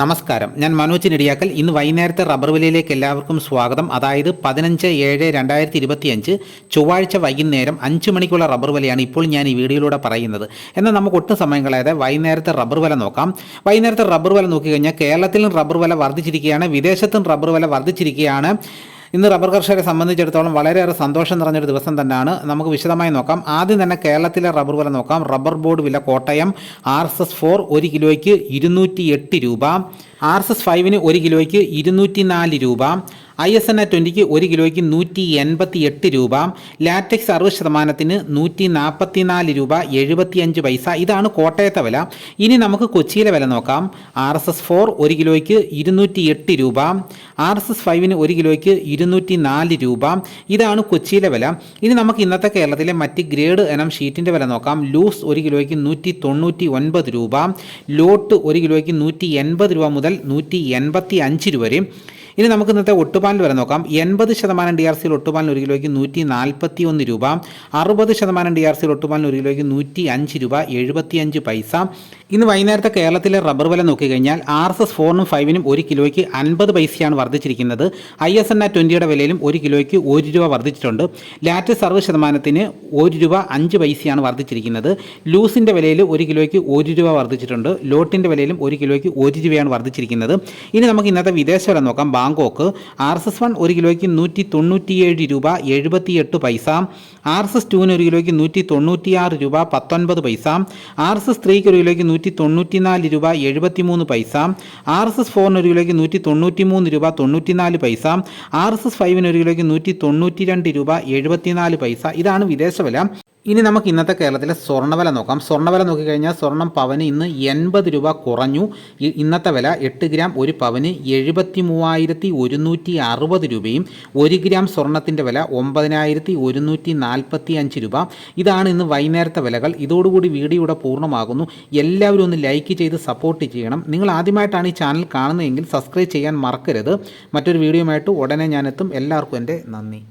നമസ്കാരം. ഞാൻ മനോജ് നെടിയാക്കൽ. ഇന്ന് വൈകുന്നേരത്തെ റബ്ബർ വിലയിലേക്ക് എല്ലാവർക്കും സ്വാഗതം. അതായത് പതിനഞ്ച് ഏഴ് രണ്ടായിരത്തി ഇരുപത്തിയഞ്ച് ചൊവ്വാഴ്ച വൈകുന്നേരം അഞ്ച് മണിക്കുള്ള റബ്ബർ വിലയാണ് ഇപ്പോൾ ഞാൻ ഈ വീഡിയോയിലൂടെ പറയുന്നത്. എന്നാൽ നമുക്ക് ഒട്ടും സമയം കളയാതെ വൈകുന്നേരത്തെ റബ്ബർ വില നോക്കാം. വൈകുന്നേരത്തെ റബ്ബർ വില നോക്കിക്കഴിഞ്ഞാൽ കേരളത്തിലും റബ്ബർ വില വർദ്ധിച്ചിരിക്കുകയാണ് വിദേശത്തും റബ്ബർ വില വർദ്ധിച്ചിരിക്കുകയാണ്. ഇന്ന് റബ്ബർ കർഷകരെ സംബന്ധിച്ചിടത്തോളം വളരെയേറെ സന്തോഷം നിറഞ്ഞൊരു ദിവസം തന്നെയാണ്. നമുക്ക് വിശദമായി നോക്കാം. ആദ്യം തന്നെ കേരളത്തിലെ റബ്ബർ വില നോക്കാം. റബ്ബർ ബോർഡ് വില Kottayam R S S four ഒരു കിലോയ്ക്ക് ഇരുന്നൂറ്റി എട്ട് രൂപ. ആർ എസ് എസ് ഫൈവിന് ഒരു കിലോയ്ക്ക് ഇരുന്നൂറ്റി നാല് രൂപ. ഐ എസ് എൻ എ ട്വന്റിക്ക് ഒരു കിലോയ്ക്ക് നൂറ്റി എൺപത്തി എട്ട് രൂപ ലാറ്റക്സ് അറുപത് ശതമാനത്തിന് നൂറ്റി നാൽപ്പത്തി നാല് രൂപ എഴുപത്തിയഞ്ച് പൈസ. ഇതാണ് കോട്ടയത്തെ വില. ഇനി നമുക്ക് കൊച്ചിയിലെ വില നോക്കാം. ആർ എസ് എസ് ഫോർ ഒരു കിലോയ്ക്ക് ഇരുന്നൂറ്റി എട്ട് രൂപ ആർ എസ് എസ് ഫൈവിന് ഒരു കിലോയ്ക്ക് ഇരുന്നൂറ്റി നാല് രൂപ. ഇതാണ് കൊച്ചിയിലെ വില. ഇനി നമുക്ക് ഇന്നത്തെ കേരളത്തിലെ മറ്റ് ഗ്രേഡ് ഇനം ഷീറ്റിന്റെ വില നോക്കാം. ലൂസ് ഒരു കിലോയ്ക്ക് നൂറ്റി തൊണ്ണൂറ്റി ഒൻപത് രൂപ ലോട്ട് ഒരു കിലോയ്ക്ക് നൂറ്റി എൺപത് രൂപ മുതൽ നൂറ്റി എൺപത്തി അഞ്ച് രൂപ വരെയും ഇനി നമുക്ക് ഇന്നത്തെ ഒട്ടുപാലിൽ വരെ നോക്കാം. എൺപത് ശതമാനം ഡി ആർ സിയിൽ ഒട്ടുപാലിന് ഒരു കിലോയ്ക്ക് നൂറ്റി നാൽപ്പത്തി ഒന്ന് രൂപ അറുപത് ശതമാനം ഡി ആർ സിയിൽ ഒട്ടുപാലിന് ഒരു കിലോയ്ക്ക് നൂറ്റി അഞ്ച് രൂപ എഴുപത്തി അഞ്ച് പൈസ. ഇന്ന് വൈകുന്നേരത്തെ കേരളത്തിലെ റബ്ബർ വില നോക്കിക്കഴിഞ്ഞാൽ ആർ എസ് എസ് ഫോറിനും ഫൈവിനും ഒരു കിലോയ്ക്ക് അൻപത് പൈസയാണ് വർദ്ധിച്ചിരിക്കുന്നത്. ഐ എസ് എൻ ആ ട്വന്റിയുടെ വിലയിലും ഒരു കിലോയ്ക്ക് ഒരു രൂപ വർദ്ധിച്ചിട്ടുണ്ട്. ലാറ്റസ് അറുപത് ശതമാനത്തിന് ഒരു രൂപ അഞ്ച് പൈസയാണ് വർദ്ധിച്ചിരിക്കുന്നത്. ലൂസിന്റെ വിലയിൽ ഒരു കിലോയ്ക്ക് ഒരു രൂപ വർദ്ധിച്ചിട്ടുണ്ട്. ലോട്ടിന്റെ വിലയിലും ഒരു കിലോയ്ക്ക് ഒരു രൂപയാണ് വർദ്ധിച്ചിരിക്കുന്നത്. ഇനി നമുക്ക് ഇന്നത്തെ വിദേശ വില നോക്കാം. Bangkok. R S S one ഒരു കിലോയ്ക്ക് നൂറ്റി തൊണ്ണൂറ്റിയേഴ് രൂപ എഴുപത്തിയെട്ട് പൈസ. ആർ എസ് എസ് ടുവിന് ഒരു കിലോയ്ക്ക് നൂറ്റി തൊണ്ണൂറ്റിയാറ് രൂപ പത്തൊൻപത് പൈസ. ആർ എസ് എസ് ത്രീക്ക് ഒരു കിലോയ്ക്ക് നൂറ്റി തൊണ്ണൂറ്റിനാല് രൂപ എഴുപത്തിമൂന്ന് പൈസ. ആർ എസ് എസ് ഫോറിന് ഒരു കിലോയ്ക്ക് നൂറ്റി തൊണ്ണൂറ്റിമൂന്ന് രൂപ തൊണ്ണൂറ്റിനാല് പൈസ. ആർ എസ് എസ് ഫൈവിന് ഒരു കിലോയ്ക്ക് നൂറ്റി തൊണ്ണൂറ്റി രണ്ട് രൂപ എഴുപത്തിനാല് പൈസ. ഇതാണ് വിദേശ വില. ഇനി നമുക്ക് ഇന്നത്തെ കേരളത്തിലെ സ്വർണവില നോക്കാം. സ്വർണവില നോക്കിക്കഴിഞ്ഞാൽ സ്വർണം പവന് ഇന്ന് എൺപത് രൂപ കുറഞ്ഞു. ഇന്നത്തെ വില എട്ട് ഗ്രാം ഒരു പവന് എഴുപത്തി മൂവായിരത്തി ഒരുന്നൂറ്റി അറുപത് രൂപയും ഒരു ഗ്രാം സ്വർണത്തിന്റെ വില ഒമ്പതിനായിരത്തി ഒരുന്നൂറ്റി നാൽപ്പത്തി അഞ്ച് രൂപ. ഇതാണ് ഇന്ന് വൈകുന്നേരത്തെ വിലകൾ. ഇതോടുകൂടി വീഡിയോ ഇവിടെ പൂർണമാകുന്നു. എല്ലാവരും ഒന്ന് ലൈക്ക് ചെയ്ത് സപ്പോർട്ട് ചെയ്യണം. നിങ്ങൾ ആദ്യമായിട്ടാണ് ഈ ചാനൽ കാണുന്നതെങ്കിൽ സബ്സ്ക്രൈബ് ചെയ്യാൻ മറക്കരുത്. മറ്റൊരു വീഡിയോയുമായിട്ട് ഉടനെ ഞാനെത്തും. എല്ലാവർക്കും എന്റെ നന്ദി.